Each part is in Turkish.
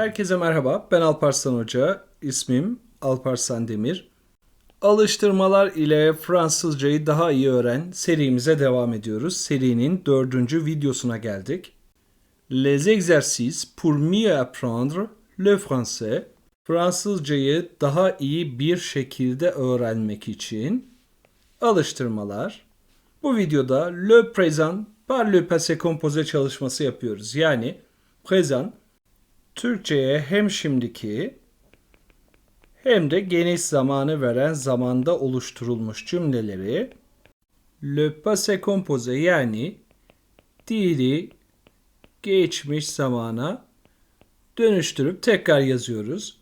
Herkese merhaba. Ben Alparslan Hoca. İsmim Alparslan Demir. Alıştırmalar ile Fransızcayı daha iyi öğren serimize devam ediyoruz. Serinin dördüncü videosuna geldik. Les exercices pour mieux apprendre le français. Fransızcayı daha iyi bir şekilde öğrenmek için alıştırmalar. Bu videoda le présent par le passé composé çalışması yapıyoruz. Yani présent Türkçe'ye hem şimdiki hem de geniş zamanı veren zamanda oluşturulmuş cümleleri le passé composé yani dili geçmiş zamana dönüştürüp tekrar yazıyoruz.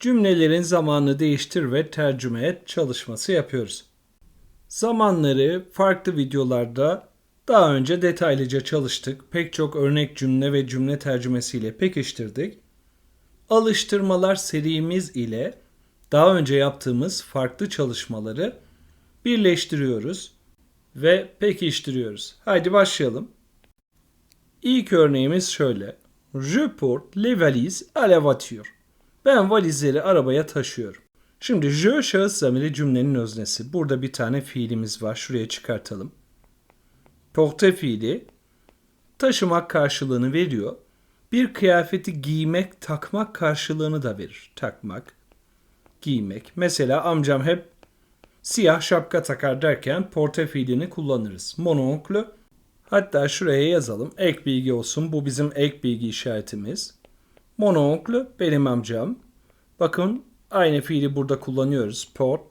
Cümlelerin zamanını değiştir ve tercüme et çalışması yapıyoruz. Zamanları farklı videolarda daha önce detaylıca çalıştık. Pek çok örnek cümle ve cümle tercümesiyle pekiştirdik. Alıştırmalar serimiz ile daha önce yaptığımız farklı çalışmaları birleştiriyoruz ve pekiştiriyoruz. Haydi başlayalım. İlk örneğimiz şöyle. Je porte les valises à la voiture. Ben valizleri arabaya taşıyorum. Şimdi je şahıs zamiri cümlenin öznesi. Burada bir tane fiilimiz var. Şuraya çıkartalım. Porte fiili taşımak karşılığını veriyor. Bir kıyafeti giymek, takmak karşılığını da verir. Takmak, giymek. Mesela amcam hep siyah şapka takar derken porte fiilini kullanırız. Mononcle hatta şuraya yazalım. Ek bilgi olsun. Bu bizim ek bilgi işaretimiz. Mononcle benim amcam. Bakın aynı fiili burada kullanıyoruz. Port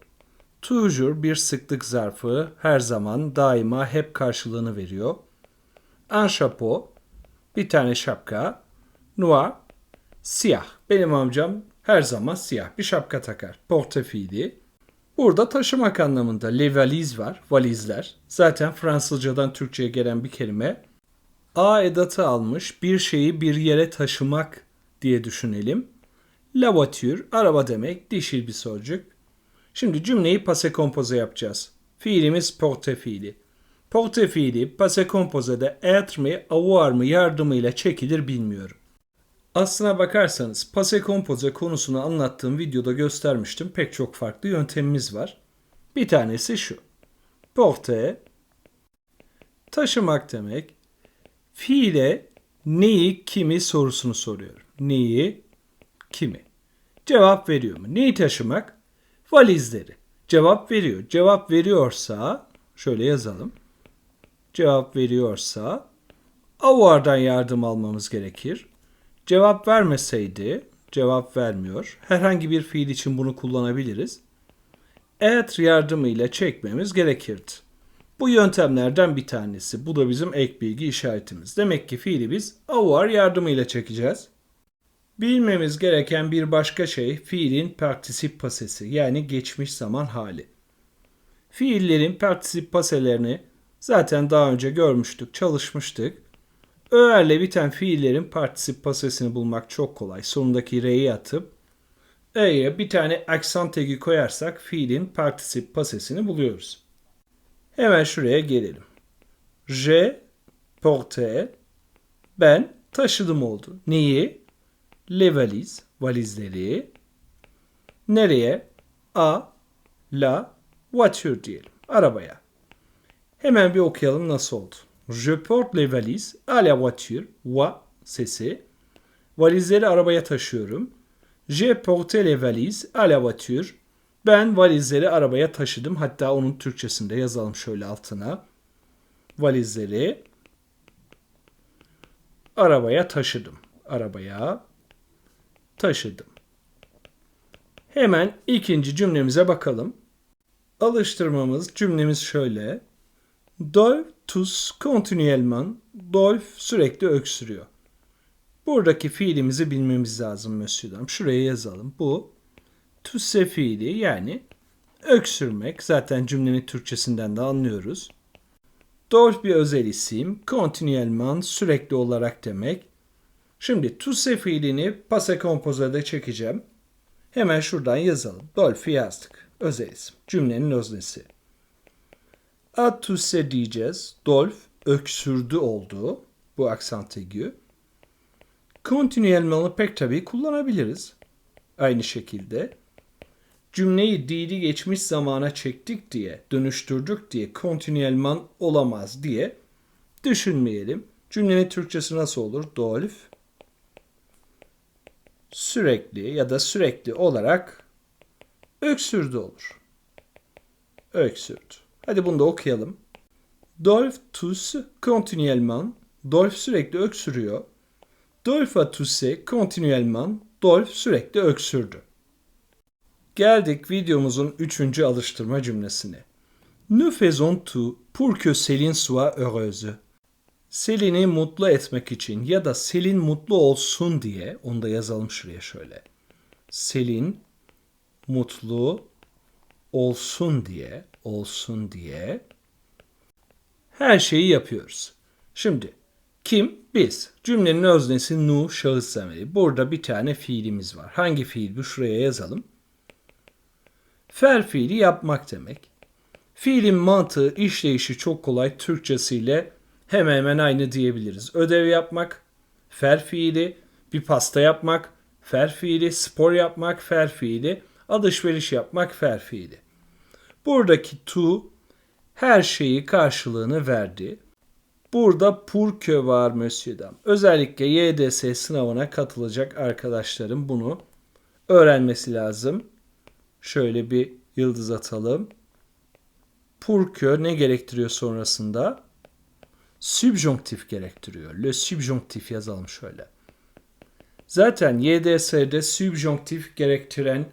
toujours bir sıklık zarfı her zaman daima hep karşılığını veriyor. Un chapeau bir tane şapka. Noir siyah. Benim amcam her zaman siyah bir şapka takar. Porte fiili. Burada taşımak anlamında le valiz var. Valizler. Zaten Fransızcadan Türkçe'ye gelen bir kelime. A edatı almış bir şeyi bir yere taşımak diye düşünelim. La voiture araba demek dişil bir sözcük. Şimdi cümleyi pase kompoze yapacağız. Fiilimiz porte fiili. Porte fiili pase kompozede être mi, avoir mı yardımıyla çekilir bilmiyorum. Aslına bakarsanız pase kompoze konusunu anlattığım videoda göstermiştim. Pek çok farklı yöntemimiz var. Bir tanesi şu. Porte taşımak demek. Fiile neyi kimi sorusunu soruyorum. Neyi kimi. Cevap veriyor mu? Neyi taşımak? Valizleri. Cevap veriyor. Cevap veriyorsa şöyle yazalım. Cevap veriyorsa avardan yardım almamız gerekir. Cevap vermeseydi cevap vermiyor. Herhangi bir fiil için bunu kullanabiliriz. Et yardımıyla çekmemiz gerekirdi. Bu yöntemlerden bir tanesi. Bu da bizim ek bilgi işaretimiz. Demek ki fiili biz avoir yardımıyla çekeceğiz. Bilmemiz gereken bir başka şey fiilin partisip pasesi yani geçmiş zaman hali. Fiillerin partisip paselerini zaten daha önce görmüştük, çalışmıştık. Ö'erle biten fiillerin partisip pasesini bulmak çok kolay. Sonundaki R'yi atıp E'ye bir tane aksan tagi koyarsak fiilin partisip pasesini buluyoruz. Hemen şuraya gelelim. Je porte ben taşıdım oldu. Neyi? Le valiz, valizleri. Nereye? A, la, voiture diyelim. Arabaya. Hemen bir okuyalım nasıl oldu. Je porte les valises à la voiture. Va sesi. Valizleri arabaya taşıyorum. J'ai porté les valises à la voiture. Ben valizleri arabaya taşıdım. Hatta onun Türkçesinde yazalım şöyle altına. Valizleri arabaya taşıdım. Arabaya taşıdım. Hemen ikinci cümlemize bakalım. Alıştırmamız cümlemiz şöyle. Dolph tous continuellement. Dolph sürekli öksürüyor. Buradaki fiilimizi bilmemiz lazım Mösyö'den. Şuraya yazalım. Bu tusse fiili yani öksürmek. Zaten cümlenin Türkçesinden de anlıyoruz. Dolph bir özel isim. Continuellement sürekli olarak demek. Şimdi tusse fiilini pase kompozede çekeceğim. Hemen şuradan yazalım. Dolphy yazdık. Özel isim. Cümlenin öznesi. A tusse diyeceğiz. Dolph öksürdü oldu. Bu aksan tegü. Continuellement'ı pek tabii kullanabiliriz. Aynı şekilde. Cümleyi dili geçmiş zamana çektik diye, dönüştürdük diye continuellement olamaz diye düşünmeyelim. Cümlenin Türkçesi nasıl olur? Dolf sürekli ya da sürekli olarak öksürdü olur. Öksürdü. Hadi bunu da okuyalım. Dolf tousse continuellement. Dolf sürekli öksürüyor. Dolf a toussé continuellement. Dolf sürekli öksürdü. Geldik videomuzun üçüncü alıştırma cümlesine. Nous faisons tout pour que Céline soit heureuse. Selin'i mutlu etmek için ya da Selin mutlu olsun diye onu da yazalım şuraya şöyle. Selin mutlu olsun diye, olsun diye her şeyi yapıyoruz. Şimdi kim? Biz. Cümlenin öznesi nu şahıs zamiri. Burada bir tane fiilimiz var. Hangi fiil bu? Şuraya yazalım. Fer fiili yapmak demek. Fiilin mantığı, işleyişi çok kolay Türkçesiyle hemen hemen aynı diyebiliriz. Ödev yapmak, fer fiili, bir pasta yapmak, fer fiili, spor yapmak, fer fiili, alışveriş yapmak, fer fiili. Buradaki to her şeyi karşılığını verdi. Burada purkö var Monsieur Dam. Özellikle YDS sınavına katılacak arkadaşlarım bunu öğrenmesi lazım. Şöyle bir yıldız atalım. Purkö ne gerektiriyor sonrasında? Subjonktif gerektiriyor. Le subjonktif yazalım şöyle. Zaten YDS'de subjonktif gerektiren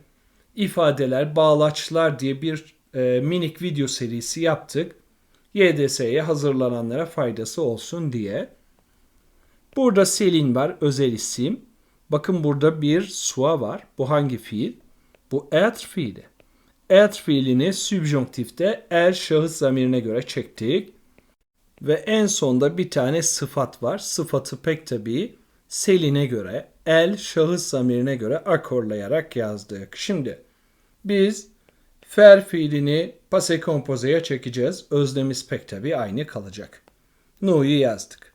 ifadeler, bağlaçlar diye bir e, minik video serisi yaptık. YDS'ye hazırlananlara faydası olsun diye. Burada Selin var, özel isim. Bakın burada bir sua var. Bu hangi fiil? Bu être fiili. Être fiilini subjonktifte er şahıs zamirine göre çektik. Ve en sonda bir tane sıfat var. Sıfatı pek tabii Selin'e göre, el şahıs zamirine göre akorlayarak yazdık. Şimdi biz fer fiilini pase kompozeye çekeceğiz. Öznemiz pek tabii aynı kalacak. Nu'yu yazdık.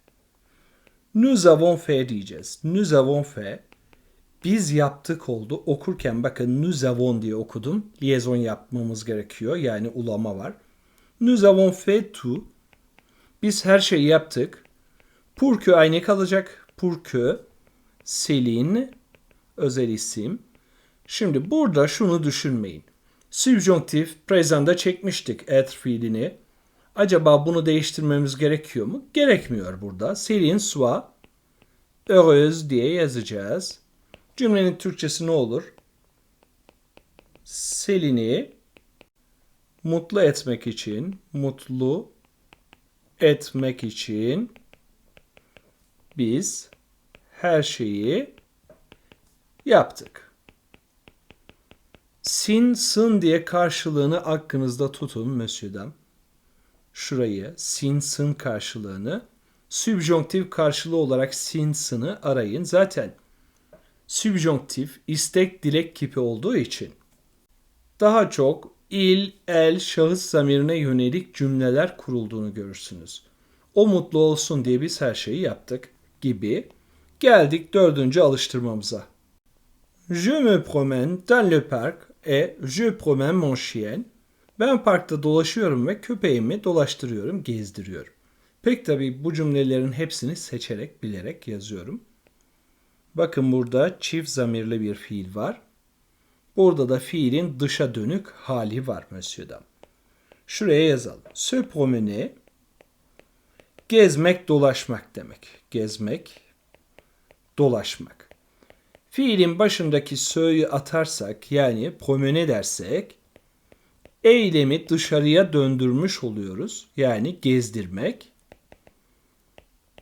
Nous avons fait diyeceğiz. Nous avons fait. Biz yaptık oldu. Okurken bakın nous avons diye okudum. Liaison yapmamız gerekiyor. Yani ulama var. Nous avons fait tout. Biz her şeyi yaptık. Que aynı kalacak. Que Selin özel isim. Şimdi burada şunu düşünmeyin. Subjonktif present'da çekmiştik être fiilini. Acaba bunu değiştirmemiz gerekiyor mu? Gerekmiyor burada. Selin soit heureuse diye yazacağız. Cümlenin Türkçesi ne olur? Selin'i mutlu etmek için, mutlu etmek için biz her şeyi yaptık. Sin, sın diye karşılığını aklınızda tutun Monsieur'dan. Şurayı, sin, sın karşılığını, subjonktif karşılığı olarak sin, sını arayın. Zaten subjonktif istek dilek kipi olduğu için daha çok il, el, şahıs zamirine yönelik cümleler kurulduğunu görürsünüz. O mutlu olsun diye biz her şeyi yaptık gibi. Geldik dördüncü alıştırmamıza. Je me promène dans le parc et je promène mon chien. Ben parkta dolaşıyorum ve köpeğimi dolaştırıyorum, gezdiriyorum. Pek tabii bu cümlelerin hepsini seçerek, bilerek yazıyorum. Bakın burada çift zamirli bir fiil var. Burada da fiilin dışa dönük hali var Monsieur'da. Şuraya yazalım. Se promener gezmek, dolaşmak demek. Gezmek, dolaşmak. Fiilin başındaki sö'yü atarsak yani promene dersek eylemi dışarıya döndürmüş oluyoruz. Yani gezdirmek.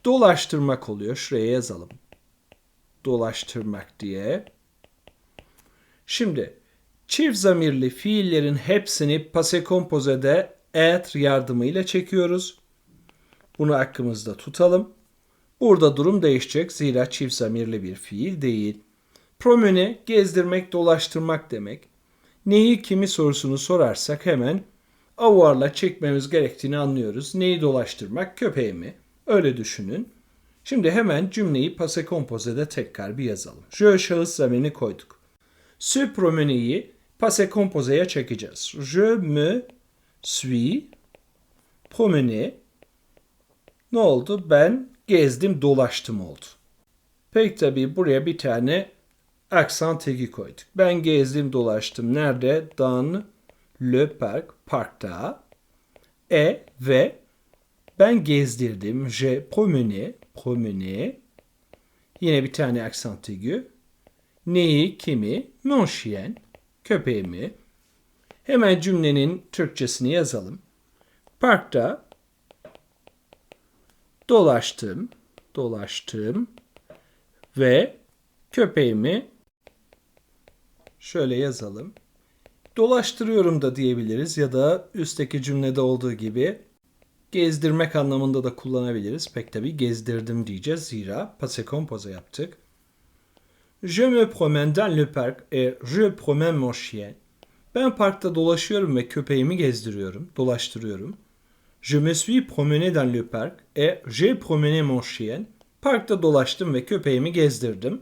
Dolaştırmak oluyor. Şuraya yazalım. Dolaştırmak diye. Şimdi çift zamirli fiillerin hepsini pase kompozede et yardımıyla çekiyoruz. Bunu aklımızda tutalım. Burada durum değişecek zira çift zamirli bir fiil değil. Promene gezdirmek, dolaştırmak demek. Neyi kimi sorusunu sorarsak hemen avarla çekmemiz gerektiğini anlıyoruz. Neyi dolaştırmak? Köpeğimi. Öyle düşünün. Şimdi hemen cümleyi passé composé'de tekrar bir yazalım. Je şahıs zamirini koyduk. Se promene'yi passé composé'ye çekeceğiz. Je me suis promené. Ne oldu? Ben gezdim, dolaştım oldu. Peki tabii buraya bir tane aksan tagi koyduk. Ben gezdim, dolaştım. Nerede? Dans le parc, parkta. E ve ben gezdirdim. Je promené, promené. Yine bir tane aksan tagi. Neyi, kimi? Mon chien, köpeğimi. Hemen cümlenin Türkçesini yazalım. Parkta dolaştım, dolaştım ve köpeğimi şöyle yazalım. Dolaştırıyorum da diyebiliriz ya da üstteki cümlede olduğu gibi gezdirmek anlamında da kullanabiliriz. Pek tabi gezdirdim diyeceğiz zira passé composé yaptık. Je me promène dans le parc et je promène mon chien. Ben parkta dolaşıyorum ve köpeğimi gezdiriyorum, dolaştırıyorum. Je me suis promené dans le parc et j'ai promené mon chien. Parkta dolaştım ve köpeğimi gezdirdim.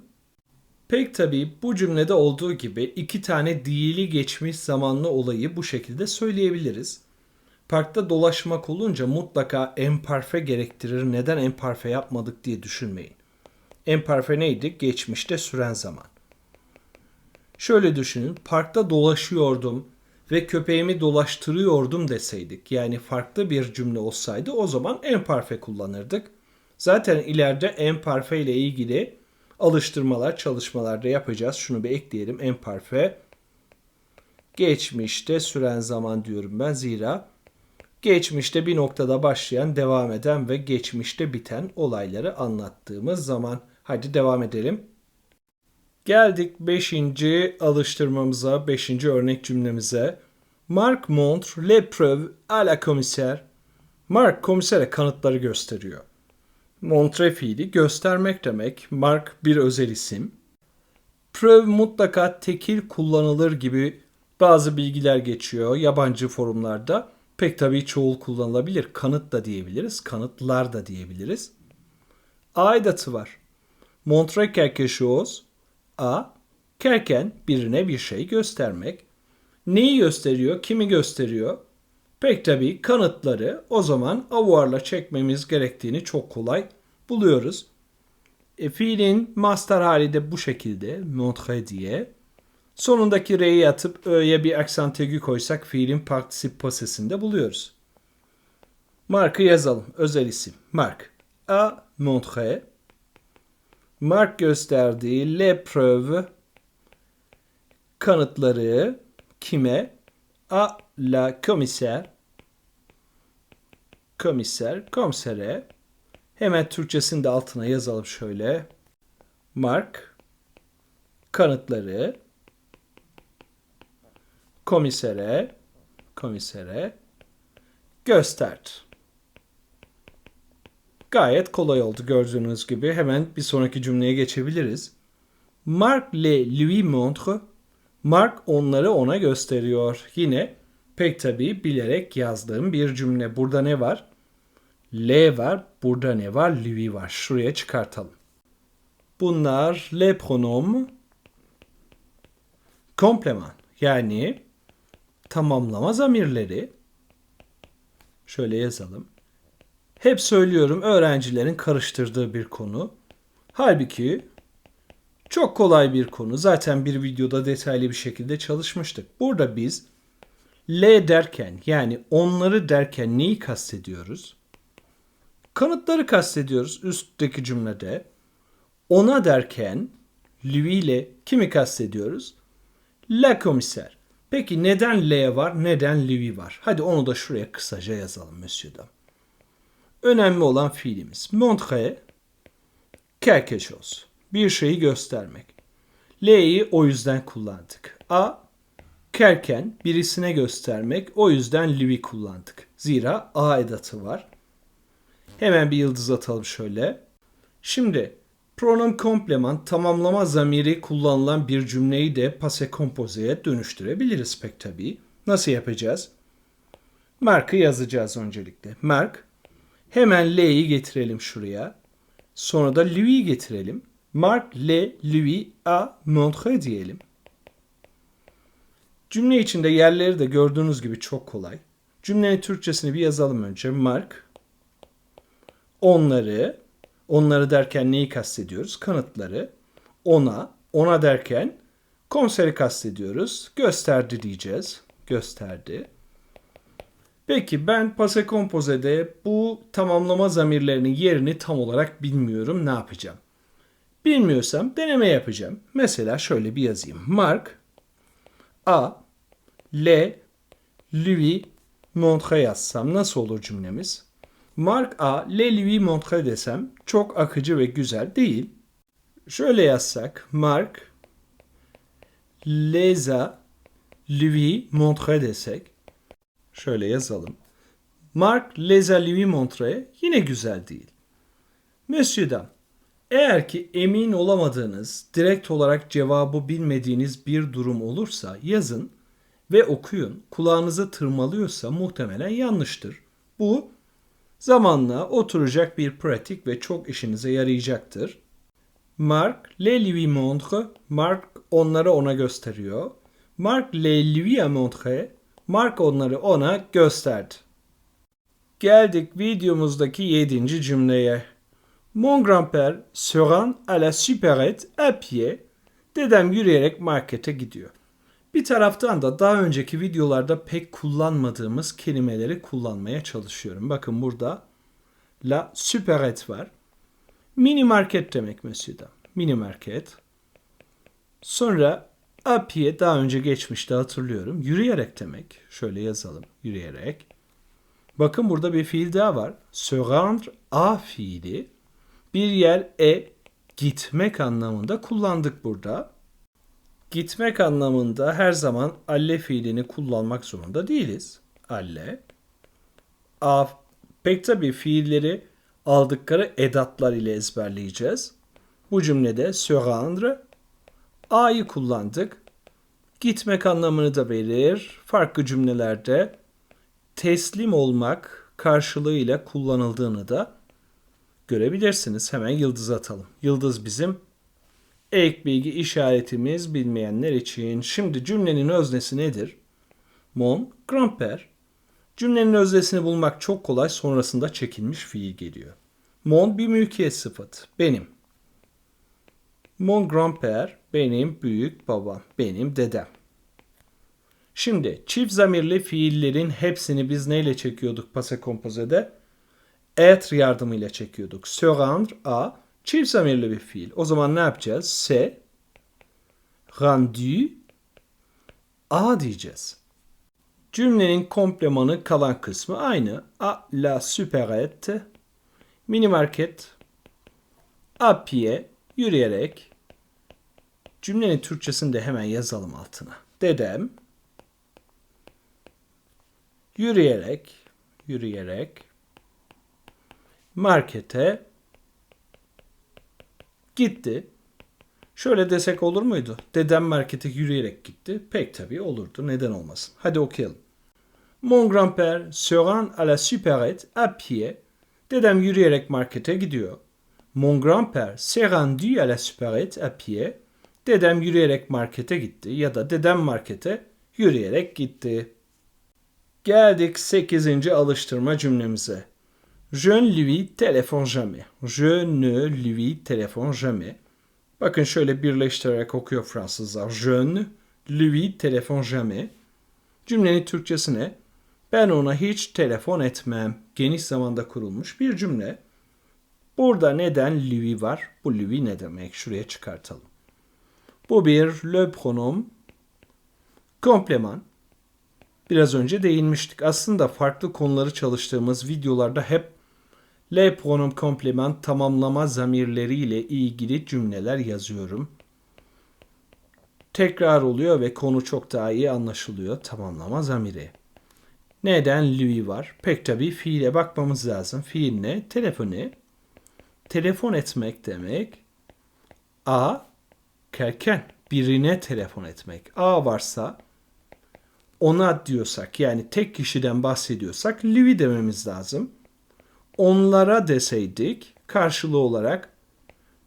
Pek tabii bu cümlede olduğu gibi iki tane diyeli geçmiş zamanlı olayı bu şekilde söyleyebiliriz. Parkta dolaşmak olunca mutlaka emparfe gerektirir. Neden emparfe yapmadık diye düşünmeyin. Emparfe neydi? Geçmişte süren zaman. Şöyle düşünün. Parkta dolaşıyordum ve köpeğimi dolaştırıyordum deseydik. Yani farklı bir cümle olsaydı o zaman emparfe kullanırdık. Zaten ileride emparfe ile ilgili alıştırmalar, çalışmalarda yapacağız. Şunu bir ekleyelim. Emparfe geçmişte süren zaman diyorum ben. Zira geçmişte bir noktada başlayan, devam eden ve geçmişte biten olayları anlattığımız zaman. Hadi devam edelim. Geldik 5. alıştırmamıza, 5. örnek cümlemize. Mark montre les preuves à la commissaire. Mark komisere kanıtları gösteriyor. Montre fiili göstermek demek. Mark bir özel isim. Preuve mutlaka tekil kullanılır gibi bazı bilgiler geçiyor yabancı forumlarda. Pek tabii çoğul kullanılabilir. Kanıt da diyebiliriz. Kanıtlar da diyebiliriz. Aidatı var. Montre quelque chose. A. Kerken birine bir şey göstermek. Neyi gösteriyor? Kimi gösteriyor? Pek tabii kanıtları o zaman avuarla çekmemiz gerektiğini çok kolay buluyoruz. E, fiilin master hali de bu şekilde montre diye. Sonundaki re'yi atıp ö'ye bir aksan tegi koysak fiilin partisip posesinde buluyoruz. Mark'ı yazalım. Özel isim. Mark. A montre. Mark gösterdiği le preuve kanıtları kime? A la commissaire. Komiser, komisere. Hemen Türkçesini de altına yazalım şöyle. Mark kanıtları komisere komisere gösterdi. Gayet kolay oldu gördüğünüz gibi. Hemen bir sonraki cümleye geçebiliriz. Mark le lui montre. Mark onları ona gösteriyor. Yine pek tabii bilerek yazdığım bir cümle. Burada ne var? L var. Burada ne var? Lui var. Şuraya çıkartalım. Bunlar le pronom kompleman. Yani tamamlama zamirleri. Şöyle yazalım. Hep söylüyorum öğrencilerin karıştırdığı bir konu. Halbuki çok kolay bir konu. Zaten bir videoda detaylı bir şekilde çalışmıştık. Burada biz L derken yani onları derken neyi kastediyoruz? Kanıtları kastediyoruz üstteki cümlede. Ona derken lui ile kimi kastediyoruz? La komiser. Peki neden L var, neden lui var? Hadi onu da şuraya kısaca yazalım Monsieur'da. Önemli olan fiilimiz. Montrer, quelque chose. Bir şeyi göstermek. L'yi o yüzden kullandık. A, kerken birisine göstermek. O yüzden lui kullandık. Zira A edatı var. Hemen bir yıldız atalım şöyle. Şimdi pronom kompleman tamamlama zamiri kullanılan bir cümleyi de passé composé'ye dönüştürebiliriz pek tabii. Nasıl yapacağız? Mark'ı yazacağız öncelikle. Mark. Hemen L'yi getirelim şuraya. Sonra da lui getirelim. Marc le lui a montré diyelim. Cümle içinde yerleri de gördüğünüz gibi çok kolay. Cümlenin Türkçesini bir yazalım önce. Mark onları, onları derken neyi kastediyoruz? Kanıtları. Ona, ona derken konseri kastediyoruz. Gösterdi diyeceğiz. Gösterdi. Peki ben pase kompozede bu tamamlama zamirlerinin yerini tam olarak bilmiyorum. Ne yapacağım? Bilmiyorsam deneme yapacağım. Mesela şöyle bir yazayım. Mark a le lui montre yazsam nasıl olur cümlemiz? Mark a le lui montre desem çok akıcı ve güzel değil. Şöyle yazsak Mark les a lui montre desek şöyle yazalım. Mark les a lui montre yine güzel değil. Monsieur dame, eğer ki emin olamadığınız, direkt olarak cevabı bilmediğiniz bir durum olursa yazın ve okuyun. Kulağınıza tırmalıyorsa muhtemelen yanlıştır. Bu zamanla oturacak bir pratik ve çok işinize yarayacaktır. Mark le lui montre. Mark onları ona gösteriyor. Mark le lui a montré. Mark onları ona gösterdi. Geldik videomuzdaki yedinci cümleye. Mon grand-père se rend à la supérette à pied. Dedem yürüyerek markete gidiyor. Bir taraftan da daha önceki videolarda pek kullanmadığımız kelimeleri kullanmaya çalışıyorum. Bakın burada la supérette var. Mini market demek mesela. Mini market. Sonra pied daha önce geçmişte hatırlıyorum. Yürüyerek demek. Şöyle yazalım. Yürüyerek. Bakın burada bir fiil daha var. Se rendre à fiili bir yer e gitmek anlamında kullandık burada. Gitmek anlamında her zaman alle fiilini kullanmak zorunda değiliz. Alle. A, pek tabii fiilleri aldıkları edatlar ile ezberleyeceğiz. Bu cümlede se rendre a'yı kullandık. Gitmek anlamını da verir. Farklı cümlelerde teslim olmak karşılığıyla kullanıldığını da görebilirsiniz. Hemen yıldız atalım. Yıldız bizim ek bilgi işaretimiz bilmeyenler için. Şimdi cümlenin öznesi nedir? Mon grand-père. Cümlenin öznesini bulmak çok kolay. Sonrasında çekilmiş fiil geliyor. Mon bir mülkiyet sıfatı. Benim. Mon grand-père benim büyük babam, benim dedem. Şimdi çift zamirli fiillerin hepsini biz neyle çekiyorduk pase kompozede? être yardımıyla çekiyorduk. Se rendre a çift zamirli bir fiil. O zaman ne yapacağız? Se rendu a diyeceğiz. Cümlenin komplemanı kalan kısmı aynı. A la supérette mini market a pied yürüyerek cümlenin Türkçesini de hemen yazalım altına. Dedem yürüyerek yürüyerek markete gitti. Şöyle desek olur muydu? Dedem markete yürüyerek gitti. Pek tabii olurdu. Neden olmasın? Hadi okuyalım. Mon grand-père se rend à la supérette à pied. Dedem yürüyerek markete gidiyor. Mon grand-père s'est rendu à la supérette à pied. Dedem yürüyerek markete gitti ya da dedem markete yürüyerek gitti. Geldik 8. alıştırma cümlemize. Je ne lui téléphone jamais. Je ne lui téléphone jamais. Bakın şöyle birleştirerek okuyor Fransızlar. Je ne lui téléphone jamais. Cümlenin Türkçesi ne? Ben ona hiç telefon etmem. Geniş zamanda kurulmuş bir cümle. Burada neden lui var? Bu lui ne demek? Şuraya çıkartalım. Bu bir le pronom kompleman. Biraz önce değinmiştik. Aslında farklı konuları çalıştığımız videolarda hep le pronom komplement tamamlama zamirleriyle ilgili cümleler yazıyorum. Tekrar oluyor ve konu çok daha iyi anlaşılıyor tamamlama zamiri. Neden lui var? Pek tabii fiile bakmamız lazım. Fiil ne? Telefonu. Telefon etmek demek. A. Kelken. Birine telefon etmek. A varsa ona diyorsak yani tek kişiden bahsediyorsak lui dememiz lazım. Onlara deseydik karşılığı olarak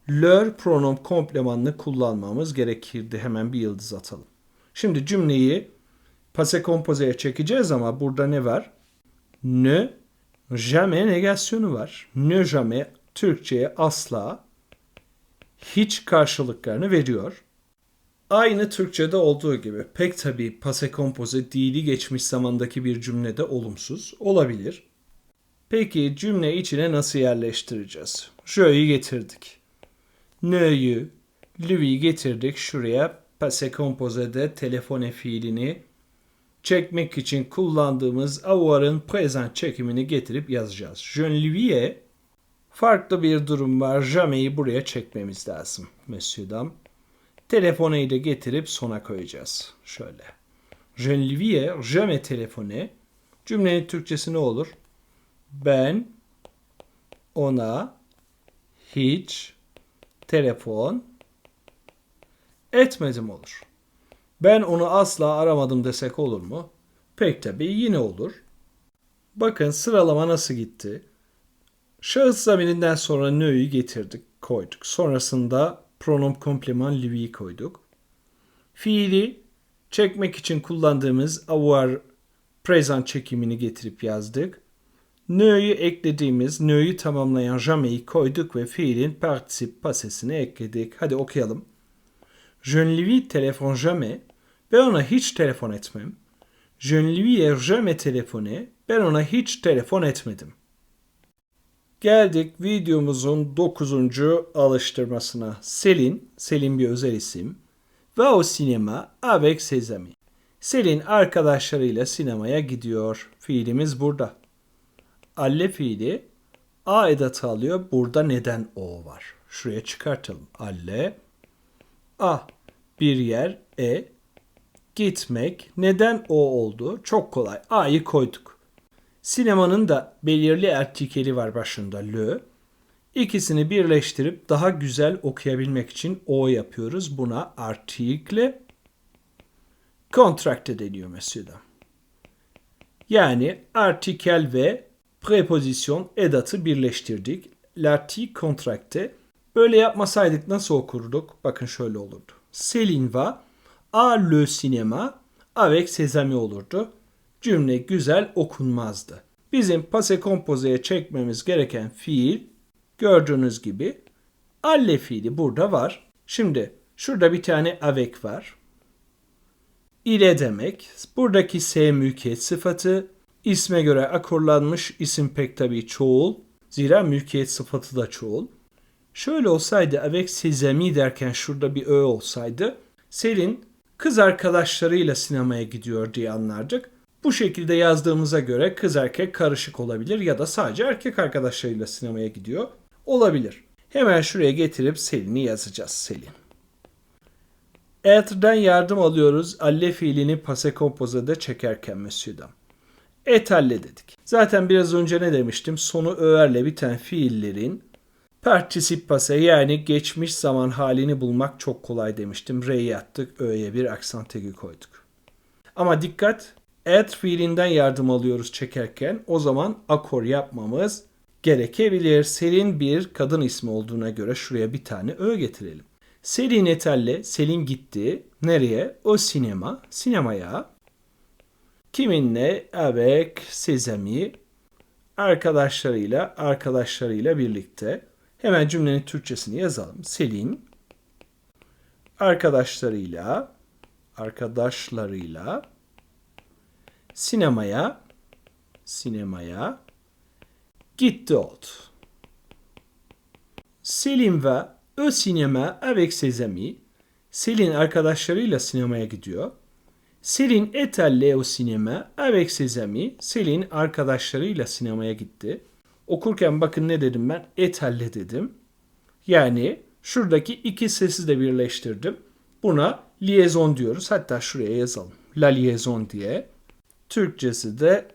leur pronom komplemanını kullanmamız gerekirdi. Hemen bir yıldız atalım. Şimdi cümleyi pase kompozeye çekeceğiz ama burada ne var? Ne jamais negasyonu var. Ne jamais Türkçe'ye asla hiç karşılıklarını veriyor. Aynı Türkçe'de olduğu gibi pek tabii pase kompoze dili geçmiş zamandaki bir cümlede olumsuz olabilir. Peki cümle içine nasıl yerleştireceğiz? J'yi getirdik. Ne'yi, Louis'i getirdik şuraya. Pase kompozede telefone fiilini çekmek için kullandığımız avoir'ın present çekimini getirip yazacağız. Je luis'e farklı bir durum var. Jamais'i buraya çekmemiz lazım. Monsieur dame. Telefoneyi de getirip sona koyacağız. Şöyle. Je ne lui ai jamais téléphoné. Cümlenin Türkçesi ne olur? Ben ona hiç telefon etmedim olur. Ben onu asla aramadım desek olur mu? Pek tabii yine olur. Bakın sıralama nasıl gitti? Şahıs zamirinden sonra ne'yi getirdik, koyduk. Sonrasında pronom kompleman livi'yi koyduk. Fiili çekmek için kullandığımız avoir present çekimini getirip yazdık. Ne'yi eklediğimiz, ne'yi tamamlayan jamais'i koyduk ve fiilin particip pasesini ekledik. Hadi okuyalım. Je ne lui téléphone jamais. Ben ona hiç telefon etmem. Je ne lui ai jamais téléphoné. Ben ona hiç telefon etmedim. Geldik videomuzun 9. alıştırmasına. Selin, Selin bir özel isim. Va au cinéma avec ses amis. Selin arkadaşlarıyla sinemaya gidiyor. Fiilimiz burada. Alle fiili A edatı alıyor. Burada neden o var? Şuraya çıkartalım. Alle A bir yer E gitmek neden o oldu? Çok kolay. A'yı koyduk. Sinemanın da belirli artikeli var başında le. İkisini birleştirip daha güzel okuyabilmek için o yapıyoruz. Buna artikle kontrakte deniyor mesela. Yani artikel ve prepozisyon edatı birleştirdik. L'article kontrakte. Böyle yapmasaydık nasıl okurduk? Bakın şöyle olurdu. Selin va à le cinéma avec ses amis olurdu. Cümle güzel okunmazdı. Bizim pase kompozeye çekmemiz gereken fiil gördüğünüz gibi alle fiili burada var. Şimdi şurada bir tane avec var. İle demek. Buradaki S mülkiyet sıfatı. İsme göre akorlanmış isim pek tabii çoğul. Zira mülkiyet sıfatı da çoğul. Şöyle olsaydı avec ses amis derken şurada bir ö olsaydı Selin kız arkadaşlarıyla sinemaya gidiyor diye anlardık. Bu şekilde yazdığımıza göre kız erkek karışık olabilir ya da sadece erkek arkadaşlarıyla sinemaya gidiyor olabilir. Hemen şuraya getirip Selin'i yazacağız. Selin. Et'den yardım alıyoruz. Alle fiilini pase kompozede çekerken Monsieur'dan. Et alle dedik. Zaten biraz önce ne demiştim? Sonu öğerle biten fiillerin particip pase yani geçmiş zaman halini bulmak çok kolay demiştim. R'yi attık, ö'ye bir aksan egi koyduk. Ama dikkat, et fiilinden yardım alıyoruz çekerken o zaman akor yapmamız gerekebilir. Selin bir kadın ismi olduğuna göre şuraya bir tane ö getirelim. Selin Etel'le Selin gitti. Nereye? O sinema. Sinemaya. Kiminle? Avec ses amis. Arkadaşlarıyla, arkadaşlarıyla birlikte. Hemen cümlenin Türkçesini yazalım. Selin arkadaşlarıyla arkadaşlarıyla sinemaya sinemaya gitti oldu. Selin ve au cinéma avec ses amis. Selin arkadaşlarıyla sinemaya gidiyor. Selin est allé au cinéma avec ses amis. Selin arkadaşlarıyla sinemaya gitti. Okurken bakın ne dedim ben? Et allé dedim. Yani şuradaki iki sesi de birleştirdim. Buna liaison diyoruz. Hatta şuraya yazalım. La liaison diye. Türkçesi de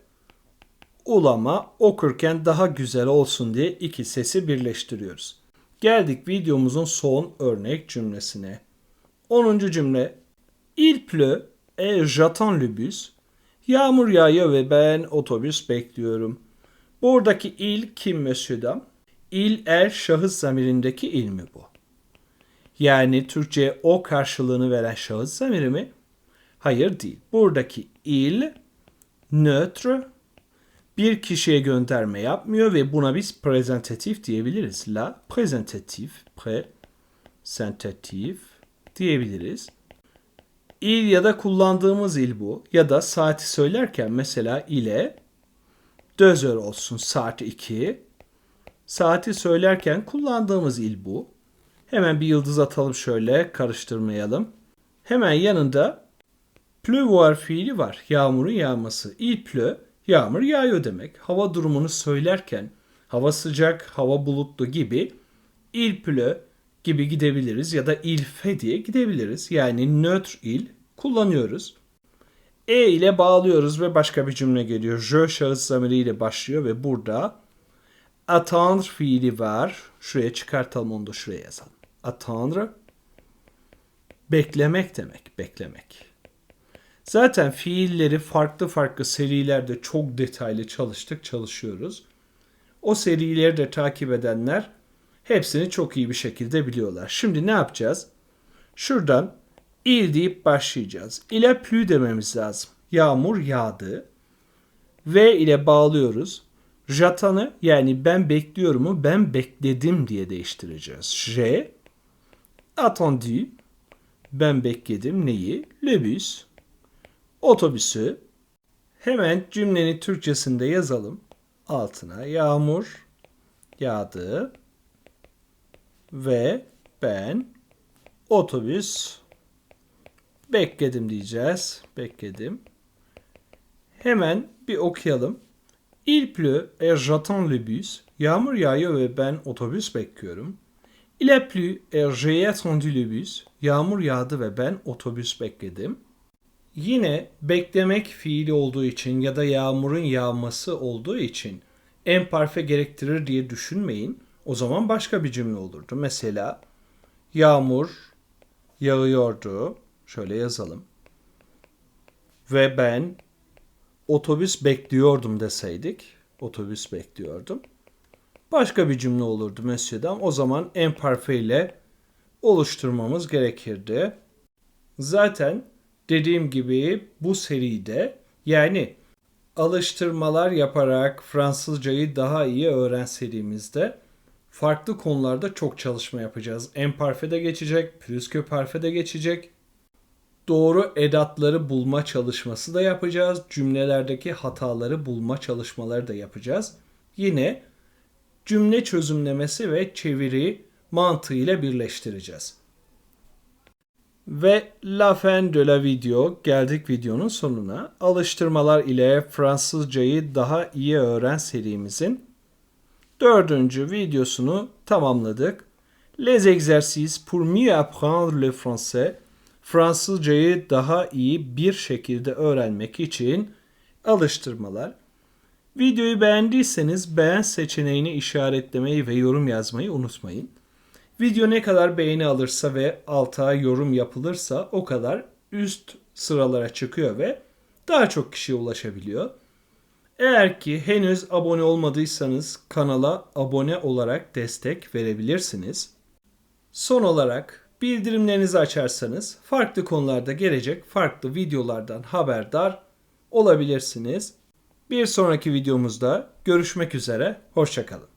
ulama okurken daha güzel olsun diye iki sesi birleştiriyoruz. Geldik videomuzun son örnek cümlesine. 10. cümle. Il pleut et j'attends le bus. Yağmur yağıyor ve ben otobüs bekliyorum. Buradaki il kim monsieur dam? il er şahıs zamirindeki il mi bu? Yani Türkçe'ye o karşılığını veren şahıs zamiri mi? Hayır değil. Buradaki il nötr bir kişiye gönderme yapmıyor ve buna biz prezentatif diyebiliriz. La prezentatif, presentatif diyebiliriz. İl ya da kullandığımız il bu. Ya da saati söylerken mesela ile dözör olsun saat 2. Saati söylerken kullandığımız il bu. Hemen bir yıldız atalım şöyle karıştırmayalım. Hemen yanında pleuvoir fiili var. Yağmurun yağması. Il pleu yağmur yağıyor demek. Hava durumunu söylerken hava sıcak, hava bulutlu gibi il pleu gibi gidebiliriz ya da il fait diye gidebiliriz. Yani nötr il kullanıyoruz. E ile bağlıyoruz ve başka bir cümle geliyor. Je şahıs zamiriyle başlıyor ve burada attendre fiili var. Şuraya çıkartalım onu da şuraya yazalım. Attendre beklemek demek, beklemek. Zaten fiilleri farklı farklı serilerde çok detaylı çalıştık, çalışıyoruz. O serileri de takip edenler hepsini çok iyi bir şekilde biliyorlar. Şimdi ne yapacağız? Şuradan il deyip başlayacağız. İle plü dememiz lazım. Yağmur yağdı. V ile bağlıyoruz. Jatanı yani ben bekliyorumu ben bekledim diye değiştireceğiz. J attendu ben bekledim neyi? Le bus otobüsü hemen cümlenin Türkçesinde yazalım. Altına yağmur yağdı ve ben otobüs bekledim diyeceğiz. Bekledim. Hemen bir okuyalım. Il pleut et j'attends le bus. Yağmur yağıyor ve ben otobüs bekliyorum. Il a plu et j'ai attendu le bus. Yağmur yağdı ve ben otobüs bekledim. Yine beklemek fiili olduğu için ya da yağmurun yağması olduğu için en parfe gerektirir diye düşünmeyin. O zaman başka bir cümle olurdu. Mesela yağmur yağıyordu. Şöyle yazalım. Ve ben otobüs bekliyordum deseydik. Otobüs bekliyordum. Başka bir cümle olurdu Monsieur'dan. O zaman en parfe ile oluşturmamız gerekirdi. Zaten dediğim gibi bu seride yani alıştırmalar yaparak Fransızcayı daha iyi öğren serimizde farklı konularda çok çalışma yapacağız. En parfede geçecek, pürüzkö parfede geçecek. Doğru edatları bulma çalışması da yapacağız. Cümlelerdeki hataları bulma çalışmaları da yapacağız. Yine cümle çözümlemesi ve çeviri mantığıyla birleştireceğiz. Ve la fin de la video geldik videonun sonuna. Alıştırmalar ile Fransızcayı daha iyi öğren serimizin dördüncü videosunu tamamladık. Les exercices pour mieux apprendre le français. Fransızcayı daha iyi bir şekilde öğrenmek için alıştırmalar. Videoyu beğendiyseniz beğen seçeneğini işaretlemeyi ve yorum yazmayı unutmayın. Video ne kadar beğeni alırsa ve alta yorum yapılırsa o kadar üst sıralara çıkıyor ve daha çok kişiye ulaşabiliyor. Eğer ki henüz abone olmadıysanız kanala abone olarak destek verebilirsiniz. Son olarak bildirimlerinizi açarsanız farklı konularda gelecek farklı videolardan haberdar olabilirsiniz. Bir sonraki videomuzda görüşmek üzere, hoşçakalın.